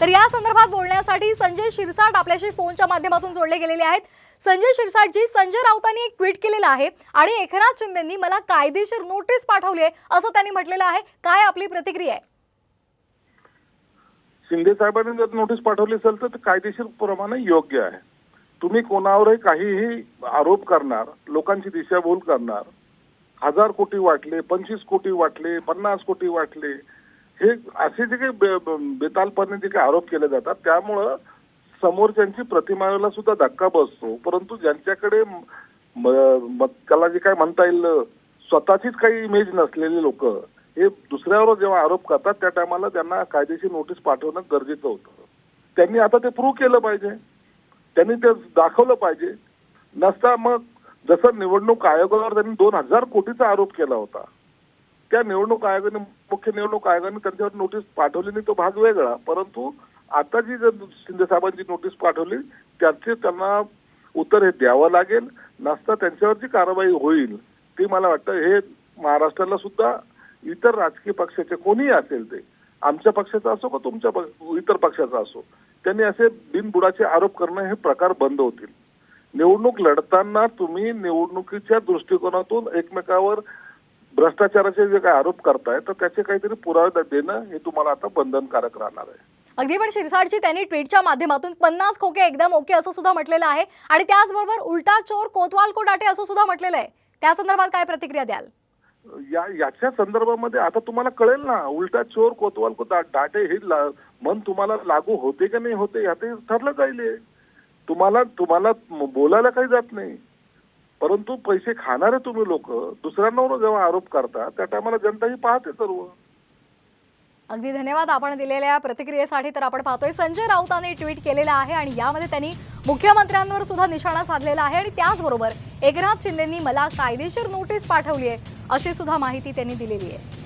तर या संदर्भात बोलण्यासाठी संजय शिरसाट आपल्याशी फोनच्या माध्यमातून जोडले गेलेले आहेत. संजय शिरसाटजी संजय राऊतांनी एक ट्विट केलेलं आहे आणि एकनाथ शिंदेंनी मला कायदेशीर नोटीस पाठवली आहे असं त्यांनी म्हटलेलं आहे. काय आपली प्रतिक्रिया आहे? शिंदे साहेबांनी जर नोटीस पाठवली असेल तर कायदेशीर प्रमाणे योग्य आहे. तुम्ही कोणावरही काहीही आरोप करणार लोकांची दिशाभूल करणार हजार कोटी वाटले पंचवीस कोटी वाटले पन्नास कोटी वाटले हे असे जे काही बे- बेतालपणे जे काही आरोप केले जातात त्यामुळं समोरच्यांची प्रतिमाला सुद्धा धक्का बसतो. परंतु ज्यांच्याकडे त्याला जे काय म्हणता येईल स्वतःचीच काही इमेज नसलेली लोक हे दुसऱ्यावर जेव्हा आरोप करतात त्या टायमाला त्यांना कायदेशीर नोटीस पाठवणं गरजेचं होतं. त्यांनी आता ते प्रूव्ह केलं पाहिजे. त्यांनी ते दाखवलं पाहिजे. नसता मग जसं निवडणूक आयोगावर त्यांनी दोन हजार कोटीचा आरोप केला होता त्या निवडणूक आयोगाने मुख्य निवडणूक आयोगाने त्यांच्यावर नोटीस पाठवली नाही तो भाग वेगळा. परंतु आता जी जर शिंदे साहेबांची नोटीस पाठवली त्याचे त्यांना उत्तर हे द्यावं लागेल नसता त्यांच्यावर जी कारवाई होईल ती मला वाटतं हे महाराष्ट्राला सुद्धा इतर राजकीय पक्षाचे कोणीही असेल ते आमच्या पक्षाचा असो का तुमच्या इतर पक्षाचा असो त्यांनी असे बिनबुडाचे आरोप करणं हे प्रकार बंद होतील. निवडणूक लढताना तुम्ही निवडणुकीच्या दृष्टिकोनातून एकमेकावर भ्रष्टाचाराचे जे काही आरोप करताय तर त्याचे काहीतरी पुरावे देणं हे तुम्हाला आता बंधनकारक राहणार आहे. अगदी पण शिरसाटजी त्यांनी ट्विटच्या माध्यमातून पन्नास खोके एकदम ओके असं सुद्धा म्हटलेलं आहे आणि त्याचबरोबर उलटा चोर कोतवाल को डाटे असं सुद्धा म्हटलेलं आहे. त्या संदर्भात काय प्रतिक्रिया द्याल? या याच्या संदर्भामध्ये आता तुम्हाला कळेल ना उलटा चोर कोतवाल को दा- डाटे हे मन तुम्हाला लागू होते का नाही होते याते ठरलं जाईल. तुम्हाला तुम्हाला बोलायला काही जात नाही. परंतु पैसे खाणारे तुम्ही लोक दुसऱ्यांवर जेव्हा आरोप करता त्या टायमाला जनता ही पाहते सर्व. अगदी धन्यवाद आपण दिलेल्या प्रतिक्रियेसाठी. तर आपण पाहतोय संजय राऊतांनी ट्विट केलेलं आहे आणि यामध्ये त्यांनी मुख्यमंत्र्यांवर सुद्धा निशाणा साधलेला आहे आणि त्याचबरोबर एकनाथ शिंदेंनी मला कायदेशीर नोटीस पाठवली आहे अशी सुद्धा माहिती त्यांनी दिलेली आहे.